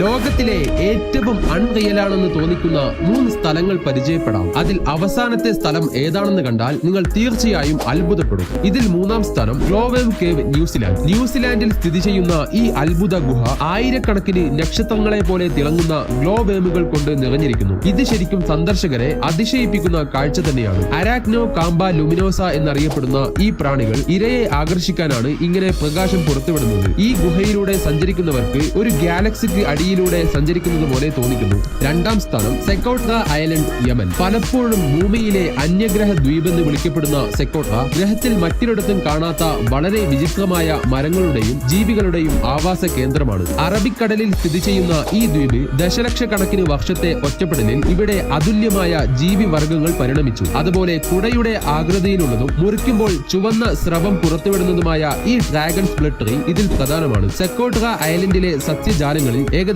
ലോകത്തിലെ ഏറ്റവും അൺറിയലാണെന്ന് തോന്നിക്കുന്ന മൂന്ന് സ്ഥലങ്ങൾ പരിചയപ്പെടാം. അതിൽ അവസാനത്തെ സ്ഥലം ഏതാണെന്ന് കണ്ടാൽ നിങ്ങൾ തീർച്ചയായും അത്ഭുതപ്പെടും. ഇതിൽ മൂന്നാം സ്ഥാനം ഗ്ലോവേവ് കേവ് ന്യൂസിലാൻഡ്. ന്യൂസിലാൻഡിൽ സ്ഥിതി ചെയ്യുന്ന ഈ അത്ഭുത ഗുഹ ആയിരക്കണക്കിന് നക്ഷത്രങ്ങളെ പോലെ തിളങ്ങുന്ന ഗ്ലോവേമുകൾ കൊണ്ട് നിറഞ്ഞിരിക്കുന്നു. ഇത് ശരിക്കും സന്ദർശകരെ അതിശയിപ്പിക്കുന്ന കാഴ്ച തന്നെയാണ്. അരാക്നോ കാമ്പ ലുമിനോസ എന്നറിയപ്പെടുന്ന ഈ പ്രാണികൾ ഇരയെ ആകർഷിക്കാനാണ് ഇങ്ങനെ പ്രകാശം പുറത്തുവിടുന്നത്. ഈ ഗുഹയിലൂടെ സഞ്ചരിക്കുന്നവർക്ക് ഒരു ഗാലക്സിക്ക് അടിയിലൂടെ സഞ്ചരിക്കുന്നത് പോലെ തോന്നിക്കുന്നു. രണ്ടാം സ്ഥാനം സെക്കോട്ട ഐലൻഡ് യമൻ. പലപ്പോഴും ഭൂമിയിലെ അന്യഗ്രഹ ദ്വീപ് എന്ന് വിളിക്കപ്പെടുന്ന സെക്കോട്ട ഗ്രഹത്തിൽ മറ്റൊരിടത്തും കാണാത്ത വളരെ വിചിത്രമായ മരങ്ങളുടെയും ജീവികളുടെയും ആവാസ കേന്ദ്രമാണ്. അറബിക്കടലിൽ സ്ഥിതി ചെയ്യുന്ന ഈ ദ്വീപ് ദശലക്ഷക്കണക്കിന് വർഷത്തെ ഒറ്റപ്പെടലിൽ ഇവിടെ അതുല്യമായ ജീവി വർഗങ്ങൾ പരിണമിച്ചു. അതുപോലെ കുടയുടെ ആകൃതിയിലുള്ളതും മുറിക്കുമ്പോൾ ചുവന്ന സ്രവം പുറത്തുവിടുന്നതുമായ ഈ ഡ്രാഗൺ സ്പ്ലിട്ടറി ഇതിൽ പ്രധാനമാണ്. സെക്കോട്ട ഐലൻഡിലെ സസ്യജാലങ്ങളിൽ ഏകദേശം